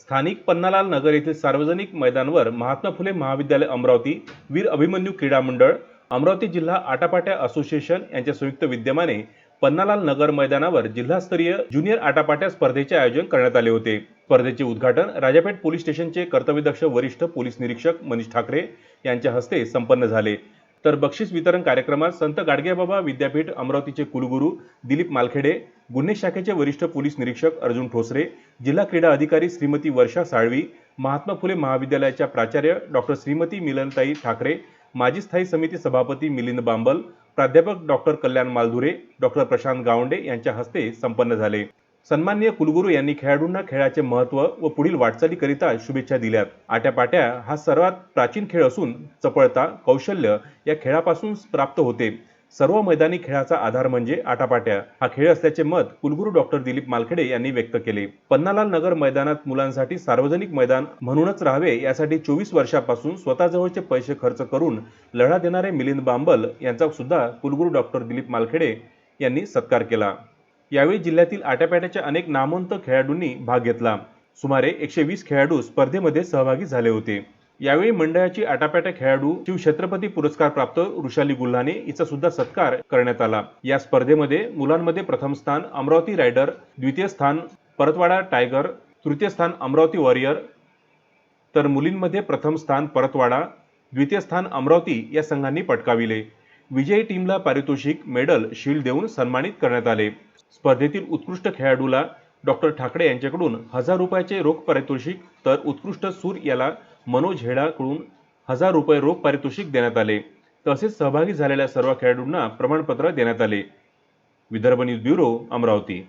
स्थानिक पन्नालाल नगर येथील सार्वजनिक मैदानवर महात्मा फुले महाविद्यालय अमरावती वीर अभिमन्यू क्रीडा मंडळ अमरावती जिल्हा आटापाट्या असोसिएशन यांच्या संयुक्त विद्यमाने पन्नालाल नगर मैदानावर जिल्हास्तरीय ज्युनियर आटापाट्या स्पर्धेचे आयोजन करण्यात आले होते. स्पर्धेचे उद्घाटन राजापेठ पोलीस स्टेशनचे कर्तव्यदक्ष वरिष्ठ पोलीस निरीक्षक मनीष ठाकरे यांच्या हस्ते संपन्न झाले. तर बक्षीस वितरण कार्यक्रमात संत गाडगेबाबा विद्यापीठ अमरावतीचे कुलगुरू दिलीप मालखेडे गुन्हे शाखेचे वरिष्ठ पोलीस निरीक्षक अर्जुन ठोसरे जिल्हा क्रीडा अधिकारी श्रीमती वर्षा साळवी महात्मा फुले महाविद्यालयाच्या प्राचार्य डॉक्टर श्रीमती मिलनताई ठाकरे माजी स्थायी समिती सभापती मिलिंद बांबल प्राध्यापक डॉक्टर कल्याण मालधुरे डॉक्टर प्रशांत गावंडे यांच्या हस्ते संपन्न झाले. सन्माननीय कुलगुरू यांनी खेळाडूंना खेळाचे महत्त्व व पुढील वाटचालीकरिता शुभेच्छा दिल्यात. आट्यापाट्या हा सर्वात प्राचीन खेळ असून चपळता कौशल्य या खेळापासून प्राप्त होते. सर्व मैदानी खेळाचा आधार म्हणजे आटापाट्या. हा खेळ असल्याचे मत कुलगुरू डॉक्टर दिलीप मालखेडे यांनी व्यक्त केले. पन्नालाल नगर मैदानात मुलांसाठी सार्वजनिक मैदान म्हणूनच राहावे यासाठी चोवीस वर्षापासून स्वतःजवळचे पैसे खर्च करून लढा देणारे मिलिंद बांबल यांचा सुद्धा कुलगुरू डॉक्टर दिलीप मालखेडे यांनी सत्कार केला. यावेळी जिल्ह्यातील आट्यापाट्याच्या अनेक नामवंत खेळाडूंनी भाग घेतला. सुमारे एकशे वीस खेळाडू स्पर्धेमध्ये सहभागी झाले होते. यावेळी मंडळाची आटापाट्या खेळाडू शिवछत्रपती पुरस्कार प्राप्त वृषाली गुल्हाने हिचा सुद्धा सत्कार करण्यात आला. या स्पर्धेमध्ये मुलांमध्ये प्रथम स्थान अमरावती रायडर द्वितीय स्थान परतवाडा टायगर तृतीय स्थान अमरावती वॉरियर तर मुलींमध्ये प्रथम स्थान परतवाडा द्वितीय स्थान अमरावती या संघांनी पटकाविले. विजयी टीमला पारितोषिक मेडल शील्ड देऊन सन्मानित करण्यात आले. स्पर्धेतील उत्कृष्ट खेळाडूला डॉक्टर ठाकरे यांच्याकडून हजार रुपयाचे रोख पारितोषिक तर उत्कृष्ट सूर याला मनोज हेडाकडून हजार रुपये रोख पारितोषिक देण्यात आले. तसेच सहभागी झालेल्या सर्व खेळाडूंना प्रमाणपत्र देण्यात आले. Vidarbha news bureau Amravati.